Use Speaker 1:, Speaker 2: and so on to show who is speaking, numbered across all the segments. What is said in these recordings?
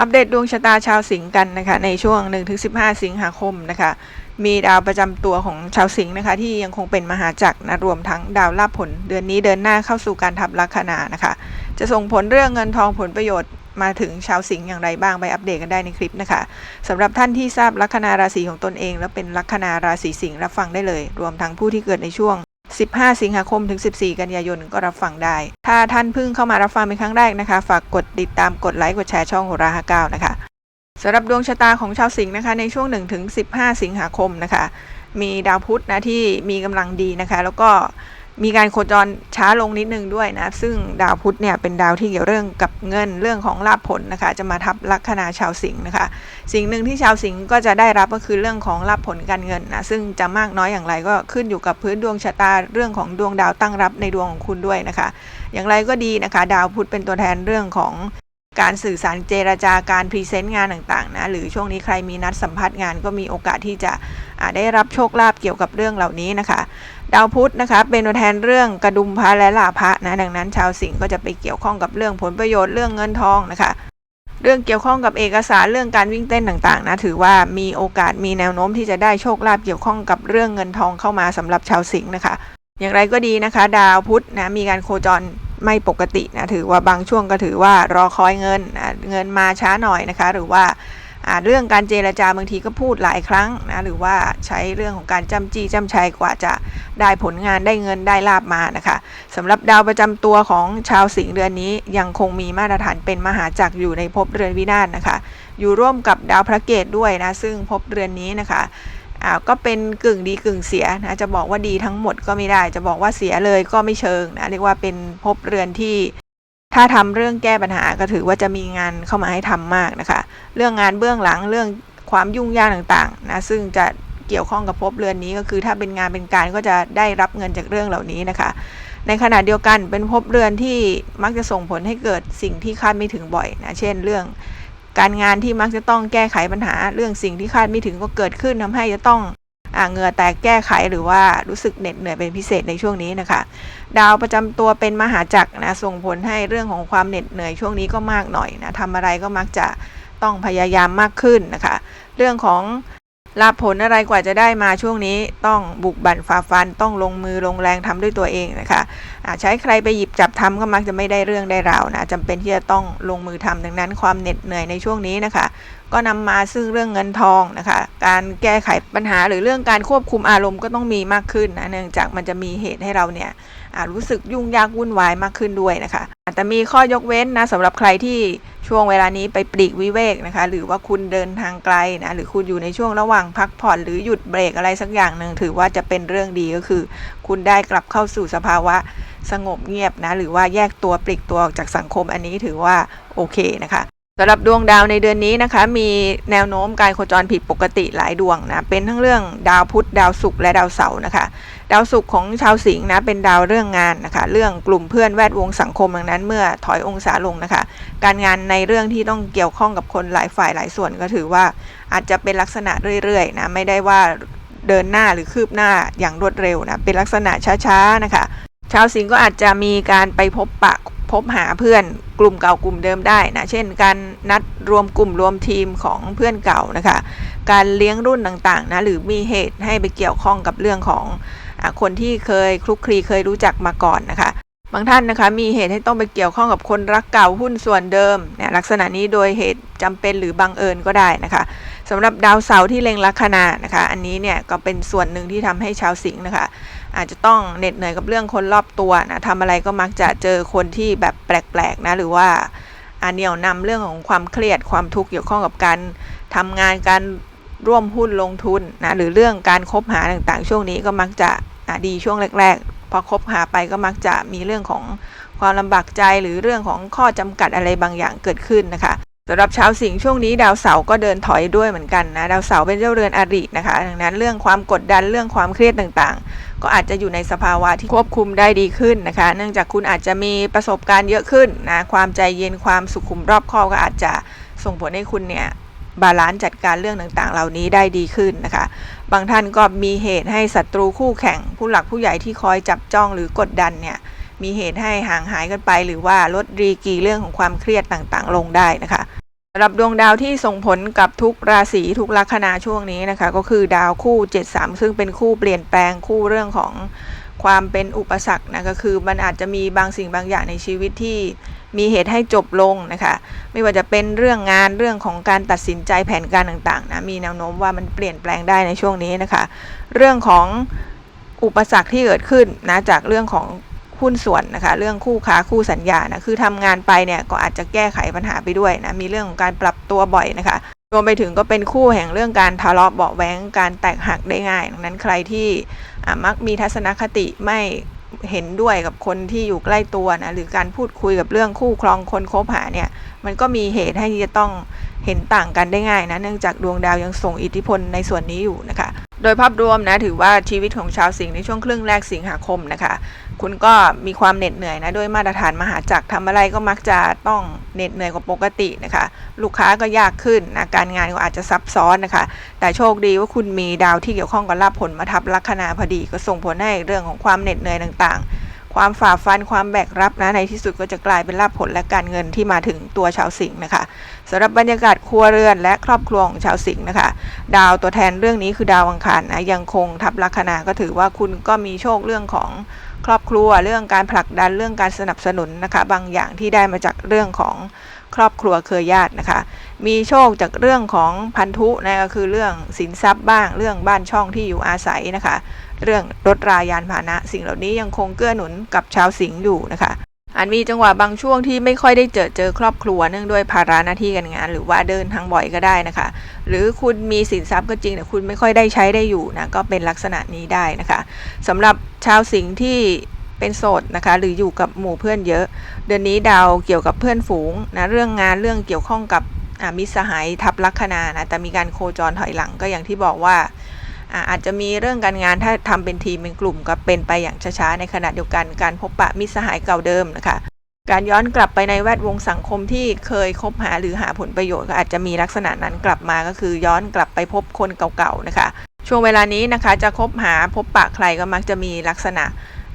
Speaker 1: อัปเดตดวงชะตาชาวสิงห์กันนะคะ ในช่วง 1-15 สิงหาคมนะคะ มีดาวประจำตัวของชาวสิงห์นะคะ ที่ยังคงเป็นมหาจักรนะรวมทั้งดาวลาภผล เดือนนี้เดินหน้าเข้าสู่การทับลัคนานะคะ จะส่งผลเรื่องเงินทองผลประโยชน์มาถึงชาวสิงห์อย่างไรบ้างไปอัปเดตกันได้ในคลิปนะคะสำหรับท่านที่ทราบลัคนาราศีของตนเอง และเป็นลัคนาราศีสิงห์รับฟังได้เลย รวมทั้งผู้ที่เกิดในช่วง 15 สิงหาคมถึง 14 กันยายนก็รับฟังได้ ถ้าท่านเพิ่งเข้ามารับฟังเป็นครั้งแรกนะคะ ฝากกดติดตามกดไลค์กดแชร์ช่องโหราฮาเก้านะคะสำหรับดวงชะตาของชาวสิงห์นะคะในช่วง1ถึง15 สิงหาคมนะคะ มีดาวพุธนะที่มีกำลังดีนะคะ แล้วก็ มีการโคจรช้าลงนิดนึงด้วยนะ ซึ่งดาวพุธเนี่ยเป็นดาวที่เกี่ยวเรื่องกับเงินเรื่องของลาภผลนะคะ จะมาทับลัคนาชาวสิงห์นะคะ สิ่งหนึ่งที่ชาวสิงห์ก็จะได้รับก็คือเรื่องของลาภผลการเงินนะ ซึ่งจะมากน้อยอย่างไรก็ขึ้นอยู่กับพื้นดวงชะตาเรื่องของดวงดาวตั้งรับในดวงของคุณด้วยนะคะ อย่างไรก็ดีนะคะ ดาวพุธเป็นตัวแทนเรื่องของการสื่อสารเจรจาการพรีเซนต์งานต่างๆนะหรือช่วงนี้ใครมีนัดสัมภาษณ์งานก็มีโอกาสที่จะอ่าได้รับโชคลาภเกี่ยวกับเรื่องเหล่านี้นะคะ ดาวพุธนะคะเป็นตัวแทนเรื่องกระดุมพระและลาภะนะดังนั้น ชาวสิงห์ก็จะไปเกี่ยวข้องกับเรื่องผลประโยชน์เรื่องเงินทองนะคะเรื่องเกี่ยวข้องกับเอกสารเรื่องการวิ่งเต้นต่างๆนะถือว่ามีโอกาสมีแนวโน้มที่จะได้โชคลาภเกี่ยวข้องกับเรื่องเงินทองเข้ามาสำหรับชาวสิงห์นะคะ อย่างไรก็ดีนะคะ ดาวพุธนะมีการโคจรไม่ปกตินะถือว่าบางช่วงก็ถือว่ารอคอยเงินนะเงินมาช้าหน่อยนะคะ หรือว่า เรื่องการเจรจาบางทีก็พูดหลายครั้งนะหรือว่าใช้เรื่องของการจำจี้จำชัยกว่าจะได้ผลงานได้เงินได้ลาบมานะคะสำหรับดาวประจำตัวของชาวสิงห์เดือนนี้ยังคงมีมาตรฐานเป็นมหาจักรอยู่ในภพเรือนวินาศนะคะ อยู่ร่วมกับดาวพระเกตด้วยนะซึ่งภพเรือนนี้นะคะอ่าก็เป็นกึ่งดีกึ่งเสียนะจะบอกว่าดีทั้งหมดก็ไม่ได้ จะบอกว่าเสียเลยก็ไม่เชิงนะเรียกว่าเป็นภพเรือนที่ ถ้าทำเรื่องแก้ปัญหาก็ถือว่าจะมีงานเข้ามาให้ทำมากนะคะ เรื่องงานเบื้องหลังเรื่องความยุ่งยากต่างๆนะซึ่งจะเกี่ยวข้องกับภพเรือนนี้ก็คือถ้าเป็นงานเป็นการก็จะได้รับเงินจากเรื่องเหล่านี้นะคะ ในขณะเดียวกันเป็นภพเรือนที่มักจะส่งผลให้เกิดสิ่งที่คาดไม่ถึงบ่อยนะเช่น เรื่องการงานที่มักจะต้องแก้ไขปัญหา เรื่องสิ่งที่คาดไม่ถึงก็เกิดขึ้นทำให้จะต้อง เหงื่อแตกแก้ไขหรือว่ารู้สึกเหน็ดเหนื่อยเป็นพิเศษในช่วงนี้นะคะ ดาวประจำตัวเป็นมหาจักรนะส่งผลให้เรื่องของความเหน็ดเหนื่อยช่วงนี้ก็มากหน่อยนะทำอะไรก็มักจะต้องพยายามมากขึ้นนะคะ เรื่องของ ลาภผลอะไรกว่าจะได้มาช่วงนี้ต้องบุกบั่นฝ่าฟันต้องลงมือลงแรงทำด้วยตัวเองนะคะอ่าใช้ใครไปหยิบจับทำก็มักจะไม่ได้เรื่องได้ราวนะจำเป็นที่จะต้องลงมือทำดังนั้นความเหน็ดเหนื่อยในช่วงนี้นะคะ ก็นำมาซึ่งเรื่องเงินทองนะคะ การแก้ไขปัญหาหรือเรื่องการควบคุมอารมณ์ก็ต้องมีมากขึ้นนะเนื่องจากมันจะมีเหตุให้เราเนี่ยรู้สึกยุ่งยากวุ่นวายมากขึ้นด้วยนะคะ แต่มีข้อยกเว้นนะสำหรับใครที่ ช่วงเวลานี้ไปปลีกวิเวกนะคะ หรือว่าคุณเดินทางไกลนะหรือคุณอยู่ในช่วงระหว่างพักผ่อนหรือหยุดเบรกอะไรสักอย่างหนึ่งถือว่าจะเป็นเรื่องดีก็คือ คุณได้กลับเข้าสู่สภาวะสงบเงียบนะหรือว่าแยกตัวปลีกตัวออกจากสังคมอันนี้ถือว่าโอเคนะคะ สำหรับดวงดาวในเดือนนี้นะคะ มีแนวโน้มการโคจรผิดปกติหลายดวงนะเป็นทั้งเรื่องดาวพุธดาวศุกร์และดาวเสาร์นะคะ ดาวศุกร์ของชาวสิงห์นะเป็นดาวเรื่องงานนะคะ เรื่องกลุ่มเพื่อนแวดวงสังคมดังนั้น เมื่อถอยองศาลงนะคะ การงานในเรื่องที่ต้องเกี่ยวข้องกับคนหลายฝ่ายหลายส่วนก็ถือว่าอาจจะเป็นลักษณะเรื่อยๆนะไม่ได้ว่าเดินหน้าหรือคืบหน้าอย่างรวดเร็วนะเป็นลักษณะช้าๆนะคะ ชาวสิงห์ก็อาจจะมีการไปพบปะ พบหาเพื่อนกลุ่มเก่ากลุ่มเดิมได้นะ เช่น การนัดรวมกลุ่มรวมทีมของเพื่อนเก่านะคะ การเลี้ยงรุ่นต่างๆนะหรือมีเหตุให้ไปเกี่ยวข้องกับเรื่องของอคนที่เคยคลุกคลีเคยรู้จักมาก่อนนะคะ บางท่านนะคะมีเหตุให้ต้องไปเกี่ยวข้องกับคนรักเก่าหุ้นส่วนเดิมเนี่ยลักษณะนี้โดยเหตุจำเป็นหรือบังเอิญก็ได้นะคะสำหรับดาวเสาร์ที่เล็งลัคนานะคะ อันนี้เนี่ยก็เป็นส่วนหนึ่งที่ทำให้ชาวสิงห์นะคะ อาจจะต้องเหน็ดเหนื่อยกับเรื่องคนรอบตัวนะทำอะไรก็มักจะเจอคนที่แบบแปลกๆนะหรือว่าอาเนี่ยวนำเรื่องของความเครียดความทุกข์เกี่ยวข้องกับการทำงานการร่วมหุ้นลงทุนนะหรือเรื่องการคบหาต่างๆ ช่วงนี้ก็มักจะดีช่วงแรก ๆ พอคบหาไปก็มักจะมีเรื่องของความลำบากใจหรือเรื่องของข้อจำกัดอะไรบางอย่างเกิดขึ้นนะคะ สำหรับชาวสิงห์ช่วงนี้ดาวเสาร์ก็เดินถอยด้วยเหมือนกันนะดาวเสาร์เป็นเจ้าเรือนอรินะคะ ดังนั้นเรื่องความกดดันเรื่องความเครียดต่างๆ ก็อาจจะอยู่ในสภาวะที่ควบคุมได้ดีขึ้นนะคะ เนื่องจากคุณอาจจะมีประสบการณ์เยอะขึ้นนะความใจเย็นความสุขุมรอบคอบก็อาจจะส่งผลให้คุณเนี่ยบาลานซ์จัดการเรื่องต่างๆ เหล่านี้ได้ดีขึ้นนะคะ บางท่านก็มีเหตุให้ศัตรูคู่แข่ง ผู้หลักผู้ใหญ่ที่คอยจับจ้องหรือกดดันเนี่ยมีเหตุให้ห่างหายกันไป หรือว่าลดรีกีเรื่องของความเครียดต่างๆ ลงได้นะคะ สำหรับดวงดาวที่ส่งผลกับทุกราศีทุกลัคนาช่วงนี้นะคะ ก็คือดาวคู่ 73 ซึ่งเป็นคู่เปลี่ยนแปลงคู่เรื่องของความเป็นอุปสรรคนะก็คือมันอาจจะมีบางสิ่งบางอย่างในชีวิตที่มีเหตุให้จบลงนะคะ ไม่ว่าจะเป็นเรื่องงานเรื่องของการตัดสินใจแผนการต่างๆนะมีแนวโน้มว่ามันเปลี่ยนแปลงได้ในช่วงนี้นะคะ เรื่องของอุปสรรคที่เกิดขึ้นนะจากเรื่องของ หุ้นส่วนนะคะ เรื่องคู่ค้าคู่สัญญานะคือทำงานไปเนี่ยก็อาจจะแก้ไขปัญหาไปด้วยนะมีเรื่องของการปรับตัวบ่อยนะคะรวมไปถึงก็เป็นคู่แห่งเรื่องการทะเลาะเบาะแว้งการแตกหักได้ง่าย ดังนั้นใครที่มักมีทัศนคติไม่เห็นด้วยกับคนที่อยู่ใกล้ตัวนะหรือการพูดคุยกับเรื่องคู่ครองคนคบหาเนี่ยมันก็มีเหตุให้จะต้องเห็นต่างกันได้ง่ายนะเนื่องจากดวงดาวยังส่งอิทธิพลในส่วนนี้อยู่นะคะ โดยภาพรวมนะถือว่าชีวิตของชาวสิงห์ในช่วงครึ่งแรกสิงหาคมนะคะ คุณก็มีความเหน็ดเหนื่อยนะด้วยมาตรฐานมหาจักรทำอะไรก็มักจะต้องเหน็ดเหนื่อยกว่าปกตินะคะ ลูกค้าก็ยากขึ้นนะการงานก็อาจจะซับซ้อนนะคะ แต่โชคดีว่าคุณมีดาวที่เกี่ยวข้องกับลาภผลมาทับลัคนาพอดีก็ส่งผลให้เรื่องของความเหน็ดเหนื่อยต่างๆ ความฝ่าฟันความแบกรับนะในที่สุดก็จะกลายเป็นลาภผลและการเงินที่มาถึงตัวชาวสิงห์นะคะสำหรับบรรยากาศครัวเรือนและครอบครัวของชาวสิงห์นะคะ ดาวตัวแทนเรื่องนี้คือดาวอังคารนะยังคงทับลัคนาก็ถือว่าคุณก็มีโชคเรื่องของครอบครัวเรื่องการผลักดันเรื่องการสนับสนุนนะคะ บางอย่างที่ได้มาจากเรื่องของครอบครัวเครือญาตินะคะ มีโชคจากเรื่องของพันธุนะก็คือเรื่องสินทรัพย์บ้างเรื่องบ้านช่องที่อยู่อาศัยนะคะ เรื่องรถรายานพาหนะ สิ่งเหล่านี้ยังคงเกื้อหนุนกับชาวสิงห์อยู่นะคะอาจมีจังหวะบางช่วงที่ไม่ค่อยได้เจอเจอครอบครัวเนื่องด้วยภาระหน้าที่การงาน หรือว่าเดินทางบ่อยก็ได้นะคะ หรือคุณมีสินทรัพย์ก็จริงแต่คุณไม่ค่อยได้ใช้ได้อยู่นะก็เป็นลักษณะนี้ได้นะคะสำหรับชาวสิงห์ที่เป็นโสดนะคะ หรืออยู่กับหมู่เพื่อนเยอะ เดือนนี้ดาวเกี่ยวกับเพื่อนฝูงนะเรื่องงานเรื่องเกี่ยวข้องกับมิสหายทับลัคนานะแต่มีการโคจรถอยหลังก็อย่างที่บอกว่า อาจจะมีเรื่องการงานถ้าทำเป็นทีมเป็นกลุ่มก็เป็นไปอย่างช้าๆในขณะเดียวกันการพบปะมิสหายเก่าเดิมนะคะ การย้อนกลับไปในแวดวงสังคมที่เคยคบหาหรือหาผลประโยชน์ก็อาจจะมีลักษณะนั้นกลับมาก็คือย้อนกลับไปพบคนเก่าๆนะคะ ช่วงเวลานี้นะคะจะคบหาพบปะใครก็มักจะมีลักษณะ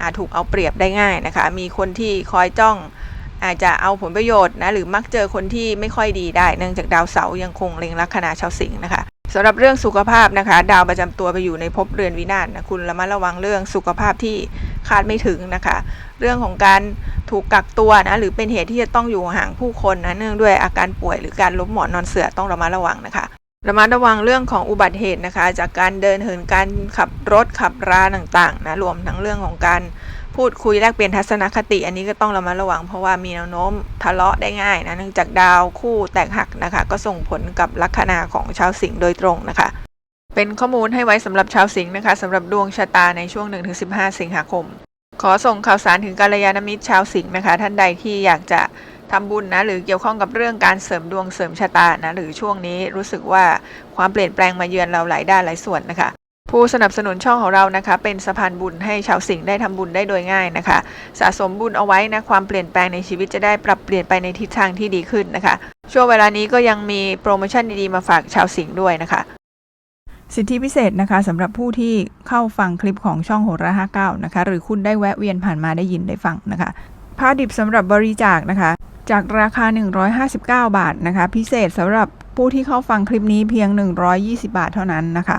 Speaker 1: อาถูกเอาเปรียบได้ง่ายนะคะ มีคนที่คอยจ้องอาจจะเอาผลประโยชน์นะหรือมักเจอคนที่ไม่ค่อยดีได้ เนื่องจากดาวเสาร์ยังคงเล็งลัคนาชาวสิงห์นะคะ สำหรับเรื่องสุขภาพนะคะ ดาวประจำตัวไปอยู่ในภพเรือนวินาศนะคุณระมัดระวังเรื่องสุขภาพที่คาดไม่ถึงนะคะ เรื่องของการถูกกักตัวนะหรือเป็นเหตุที่จะต้องอยู่ห่างผู้คนนะเนื่องด้วยอาการป่วยหรือการล้มหมอนนอนเสือต้องระมัดระวังนะคะระมัดระวังเรื่องของอุบัติเหตุนะคะ จากการเดินเหินการขับรถขับราต่างๆนะรวมทั้งเรื่องของการ พูดคุยแลกเปลี่ยนทัศนคติ อันนี้ก็ต้องระมัดระวัง เพราะว่ามีแนวโน้มทะเลาะได้ง่ายนะเนื่องจากดาวคู่แตกหักนะคะ ก็ส่งผลกับลัคนาของชาวสิงห์โดยตรงนะคะ เป็นข้อมูลให้ไว้สำหรับชาวสิงห์นะคะสำหรับดวงชะตาในช่วง 1-15 สิงหาคม ขอส่งข่าวสารถึงกัลยาณมิตรชาวสิงห์นะคะ ท่านใดที่อยากจะทำบุญนะหรือเกี่ยวข้องกับเรื่องการเสริมดวงเสริมชะตานะหรือช่วงนี้รู้สึกว่าความเปลี่ยนแปลงมาเยือนเราหลายด้านหลายส่วนนะคะ ผู้สนับสนุนช่องของเรานะคะ เป็นสะพานบุญให้ชาวสิงห์ได้ทำบุญได้โดยง่ายนะคะ สะสมบุญเอาไว้นะความเปลี่ยนแปลงในชีวิตจะได้ปรับเปลี่ยนไปในทิศทางที่ดีขึ้นนะคะ ช่วงเวลานี้ก็ยังมีโปรโมชั่นดีๆมาฝากชาวสิงห์ด้วยนะคะ สิทธิพิเศษนะคะสำหรับผู้ที่เข้าฟังคลิปของช่องโหราห้าเก้านะคะ หรือคุณได้แวะเวียนผ่านมาได้ยินได้ฟังนะคะผ้าดิบสำหรับบริจาคนะคะ จากราคา 159 บาทนะคะ พิเศษสำหรับผู้ที่เข้าฟังคลิปนี้เพียง 120 บาทเท่านั้นนะคะ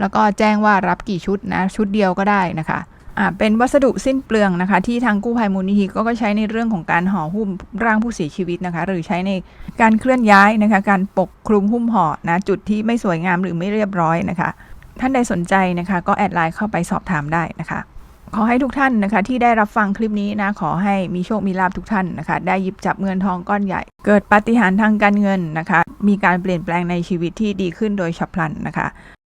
Speaker 1: แล้วก็แจ้งว่ารับกี่ชุดนะ ชุดเดียวก็ได้นะคะอ่าเป็นวัสดุสิ้นเปลืองนะคะ ที่ทางกู้ภัยมูลนิธิก็ก็ใช้ในเรื่องของการห่อหุ้มร่างผู้เสียชีวิตนะคะ หรือใช้ในการเคลื่อนย้ายนะคะ การปกคลุมหุ้มห่อนะจุดที่ไม่สวยงามหรือไม่เรียบร้อยนะคะ ท่านใดสนใจนะคะ ก็แอดไลน์เข้าไปสอบถามได้นะคะ ขอให้ทุกท่านนะคะที่ได้รับฟังคลิปนี้นะขอให้มีโชคมีลาภทุกท่านนะคะ ได้หยิบจับเงินทองก้อนใหญ่ เกิดปาฏิหาริย์ทางการเงินนะคะ มีการเปลี่ยนแปลงในชีวิตที่ดีขึ้นโดยฉับพลันนะคะ